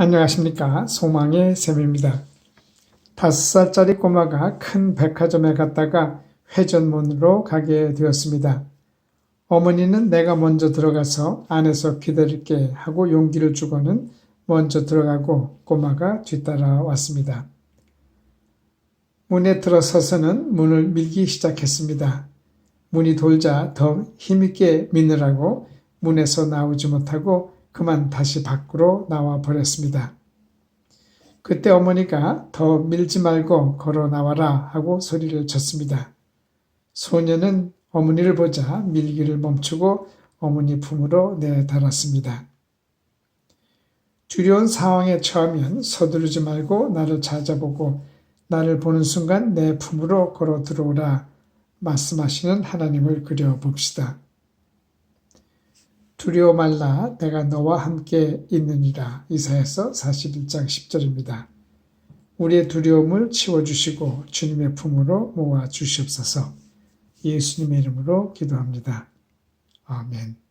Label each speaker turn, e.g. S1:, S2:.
S1: 안녕하십니까. 소망의 샘입니다. 다섯 살짜리 꼬마가 큰 백화점에 갔다가 회전문으로 가게 되었습니다. 어머니는 내가 먼저 들어가서 안에서 기다릴게 하고 용기를 주고는 먼저 들어가고 꼬마가 뒤따라 왔습니다. 문에 들어서서는 문을 밀기 시작했습니다. 문이 돌자 더 힘있게 미느라고 문에서 나오지 못하고 그만 다시 밖으로 나와 버렸습니다. 그때 어머니가 더 밀지 말고 걸어 나와라 하고 소리를 쳤습니다. 소녀는 어머니를 보자 밀기를 멈추고 어머니 품으로 내달았습니다. 두려운 상황에 처하면 서두르지 말고 나를 찾아보고 나를 보는 순간 내 품으로 걸어 들어오라 말씀하시는 하나님을 그려봅시다. 두려워 말라 내가 너와 함께 있느니라 이사야서 41장 10절입니다. 우리의 두려움을 치워 주시고 주님의 품으로 모아 주시옵소서 예수님의 이름으로 기도합니다. 아멘.